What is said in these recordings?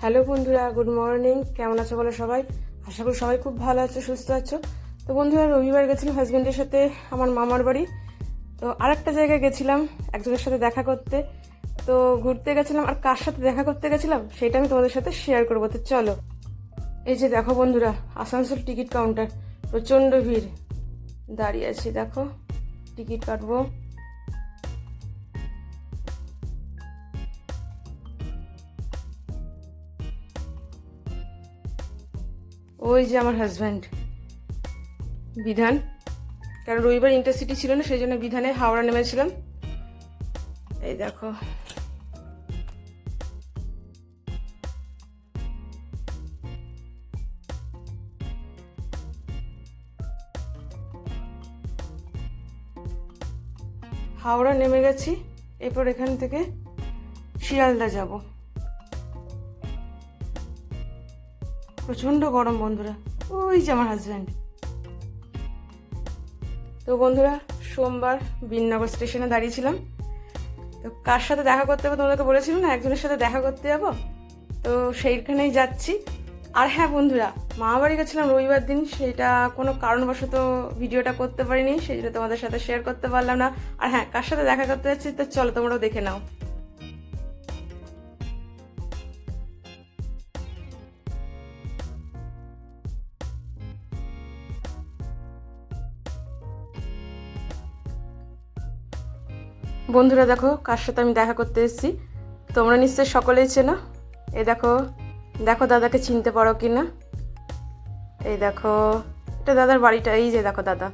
Hello বন্ধুরা, good morning. কেমন আছো বলো সবাই? আশা করি সবাই খুব ভালো আছো, সুস্থ আছো। তো বন্ধুরা, রবিবার গেছিলাম হাজব্যান্ডের সাথে আমার মামার বাড়ি। তো আরেকটা জায়গায় গেছিলাম, একজনের সাথে দেখা করতে। তো ঘুরতে গেছিলাম, আর কার সাথে দেখা করতে গেছিলাম, সেটা আমি তোমাদের সাথে শেয়ার করব। তো চলো। এই যে দেখো বন্ধুরা, আসানসোল টিকিট কাউন্টার প্রচণ্ড ভিড়। দাঁড়িয়ে আছি, দেখো, টিকিট কাটবো। ওই যে আমার হাজব্যান্ড বিধান। কারণ রবিবার ইন্টারসিটি ছিল না, সেই জন্য বিধানে হাওড়া নেমেছিলাম। এই দেখো। হাওড়া নেমে গেছি, এরপর এখান থেকে শিয়ালদা যাব। প্রচণ্ড গরম বন্ধুরা। ওই যে আমার হাজব্যান্ড তো বন্ধুরা, সোমবার বিননগর স্টেশনে দাঁড়িয়েছিলাম। তো কার সাথে দেখা করতে হবে তোমাদেরকে বলেছিলাম না? একজনের সাথে দেখা করতে যাব। তো সেইখানেই যাচ্ছি। আর হ্যাঁ বন্ধুরা মামা বাড়ি গেছিলাম রবিবার দিন। সেটা কোনো কারণবশত ভিডিওটা করতে পারিনি। সেই জন্য তোমাদের সাথে শেয়ার করতে পারলাম না। আর হ্যাঁ কার সাথে দেখা করতে যাচ্ছি, তো চলো তোমরাও দেখে নাও। বন্ধুরা দেখো কার সাথে আমি দেখা করতে এসেছি। তোমরা নিশ্চয়ই সকলেই চেনো। এ দেখো দেখো দাদাকে চিনতে পারো কি না এই দেখো এটা দাদার বাড়িটা এই যে দেখো দাদা।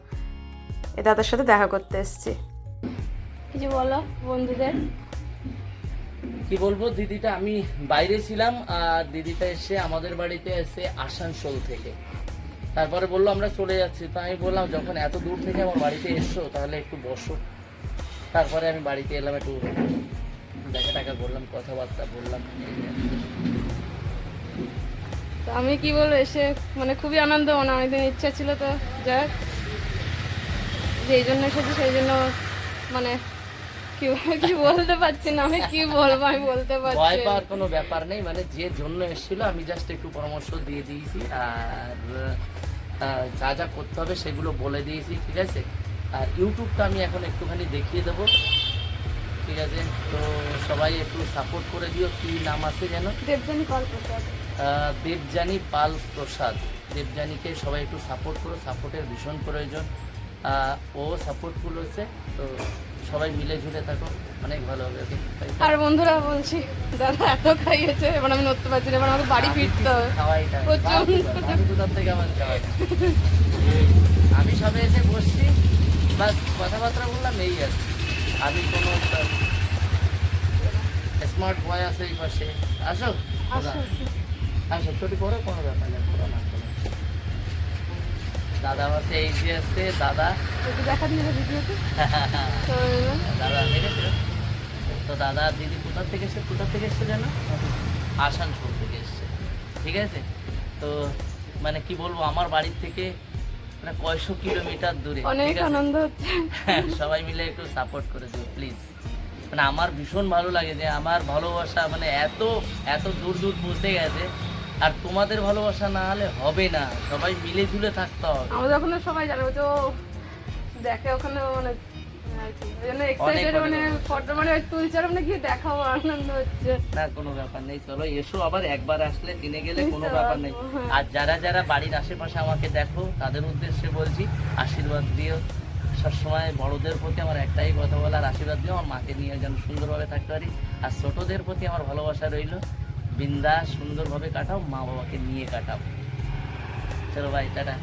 এ দাদার সাথে দেখা করতে এসেছি। কিছু বলো বন্ধুদের। কি বলব দিদিটা আমি বাইরে ছিলাম আর দিদিটা এসে আমাদের বাড়িতে এসে আসানসোল থেকে। তারপরে বলল আমরা চলে যাচ্ছি। তো আমি বললাম যখন এত দূর থেকে আমার বাড়িতে এসছো তাহলে একটু বসো। তারপরে আমি বাড়িতে এলাম একটু দেখা টাকা করলাম কথাবার্তা বললাম। তো আমি কি বলব এসে মানে খুবই আনন্দ মানে অনেকদিন ইচ্ছা ছিল তো যাক যেই জন্য এসেছি সেই জন্য মানে কি কি বলতে পারছি না আমি কি বলব আমি বলতে পারছি না। পাওয়ার কোনো ব্যাপার নেই মানে যে জন্য এসেছিল আমি জাস্ট একটু পরামর্শ দিয়ে দিয়েছি আর যা যা করতে হবে সেগুলো বলে দিয়েছি ঠিক আছে আর ইউটিউবটা আমি এখন একটুখানি দেখিয়ে দেবো। ঠিক আছে? তো সবাই একটু সাপোর্ট করে দিও কি নাম আছে যেন? দেবজানি হবে আহ, দেবযানী পাল প্রসাদ। দেবযানীকে সবাই একটু সাপোর্ট করো সাপোর্টের ভীষণ প্রয়োজন। ও সাপোর্ট করেছে তো সবাই মিলে ঝুলে থাকো অনেক ভালো হবে আর বন্ধুরা বলছি দাদা এত খাইয়েছে এবার আমি নড়তে পারছি না এবার আমাকে বাড়ি ফিরতে হবে। আমি কোথার থেকে আমার খাওয়াই? আমি সবে এসে বসছি বাস কথাবার্তা বললাম এই আর। আমি কোনো স্মার্ট বয় আছে এই পাশে। আসো? আসো ছোটি করো কোনো ব্যাপার নেই করো না করো না। দাদা পাশে এই যে আসছে দাদা। দেখা ভিডিওতে। তো দাদা দেখেছিল তো দাদা দিদি কোথার থেকে এসছে কোথার থেকে এসছে জানো? আসানসোল থেকে এসছে। ঠিক আছে? তো মানে কি বলব আমার বাড়ির থেকে মানে কয়শো কিলোমিটার দূরে অনেক আনন্দ হচ্ছে। হ্যাঁ, সবাই মিলে একটু সাপোর্ট করে দেবো প্লিজ মানে আমার ভীষণ ভালো লাগে যে আমার ভালোবাসা মানে এত এত দূর দূর পৌঁছে গেছে আর তোমাদের ভালোবাসা না হলে হবে না। সবাই মিলে ঝুলে থাকতে হবে। আমাদের ওখানে সবাই জানে তো দেখে ওখানে মানে আর মানে মানে আর আমরা গিয়ে দেখাও আনন্দ হচ্ছে। না কোনো ব্যাপার নেই চলো এসো আবার একবার আসলে চিনে গেলে কোনো ব্যাপার নেই। আর যারা যারা বাড়ির আশেপাশে আমাকে দেখো তাদের উদ্দেশ্যে বলছি আশীর্বাদ দিও। সবসময় বড়দের প্রতি আমার একটাই কথা বলার আশীর্বাদ দিও আমার মাকে নিয়ে যেন সুন্দরভাবে থাকতে পারি। আর ছোটদের প্রতি আমার ভালোবাসা রইল। বিন্দা সুন্দরভাবে কাটাও মা বাবাকে নিয়ে কাটাও। চলো ভাই টাটা।